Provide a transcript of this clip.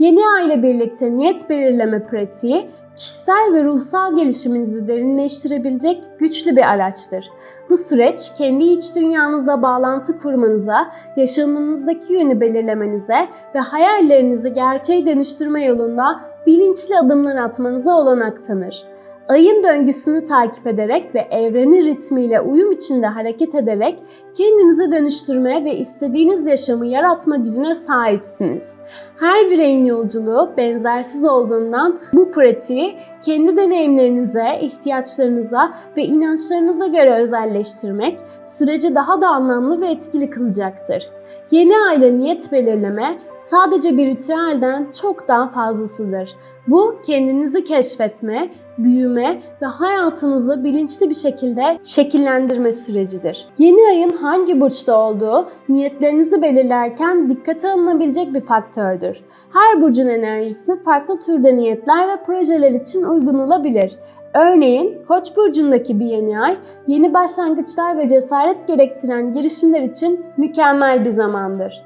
Yeni ay ile birlikte niyet belirleme pratiği kişisel ve ruhsal gelişiminizi derinleştirebilecek güçlü bir araçtır. Bu süreç kendi iç dünyanıza bağlantı kurmanıza, yaşamınızdaki yönü belirlemenize ve hayallerinizi gerçeğe dönüştürme yolunda bilinçli adımlar atmanıza olanak tanır. Ayın döngüsünü takip ederek ve evrenin ritmiyle uyum içinde hareket ederek kendinizi dönüştürme ve istediğiniz yaşamı yaratma gücüne sahipsiniz. Her bireyin yolculuğu benzersiz olduğundan bu pratiği kendi deneyimlerinize, ihtiyaçlarınıza ve inançlarınıza göre özelleştirmek süreci daha da anlamlı ve etkili kılacaktır. Yeni ayda niyet belirleme sadece bir ritüelden çok daha fazlasıdır. Bu kendinizi keşfetme, büyüme ve hayatınızı bilinçli bir şekilde şekillendirme sürecidir. Yeni ayın hangi burçta olduğu niyetlerinizi belirlerken dikkate alınabilecek bir faktördür. Her burcun enerjisi farklı türde niyetler ve projeler için uygun olabilir. Örneğin Koç burcundaki bir yeni ay yeni başlangıçlar ve cesaret gerektiren girişimler için mükemmel bir zamandır.